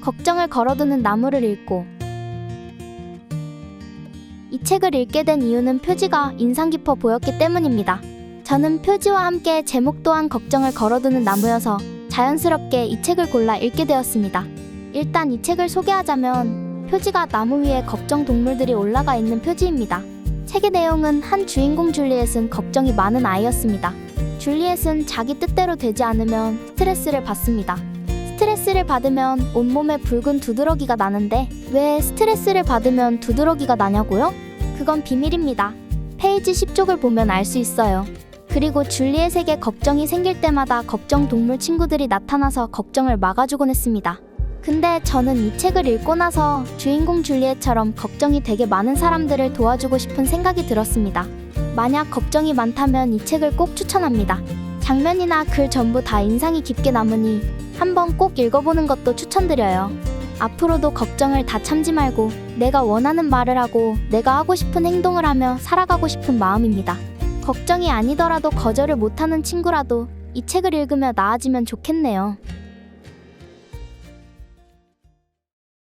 걱정을 걸어두는 나무를 읽고 이 책을 읽게 된 이유는 표지가 인상 깊어 보였기 때문입니다. 저는 표지와 함께 제목 또한 걱정을 걸어두는 나무여서 자연스럽게 이 책을 골라 읽게 되었습니다. 일단 이 책을 소개하자면 표지가 나무 위에 걱정 동물들이 올라가 있는 표지입니다. 책의 내용은 한 주인공 줄리엣은 걱정이 많은 아이였습니다. 줄리엣은 자기 뜻대로 되지 않으면 스트레스를 받습니다. 스트레스를 받으면 온몸에 붉은 두드러기가 나는데 왜 스트레스를 받으면 두드러기가 나냐고요? 그건 비밀입니다. 페이지 10쪽을 보면 알 수 있어요. 그리고 줄리엣에게 걱정이 생길 때마다 걱정 동물 친구들이 나타나서 걱정을 막아주곤 했습니다. 근데 저는 이 책을 읽고 나서 주인공 줄리엣처럼 걱정이 되게 많은 사람들을 도와주고 싶은 생각이 들었습니다. 만약 걱정이 많다면 이 책을 꼭 추천합니다. 장면이나 글 전부 다 인상이 깊게 남으니 한번 꼭 읽어보는 것도 추천드려요. 앞으로도 걱정을 다 참지 말고 내가 원하는 말을 하고 내가 하고 싶은 행동을 하며 살아가고 싶은 마음입니다. 걱정이 아니더라도 거절을 못하는 친구라도 이 책을 읽으며 나아지면 좋겠네요.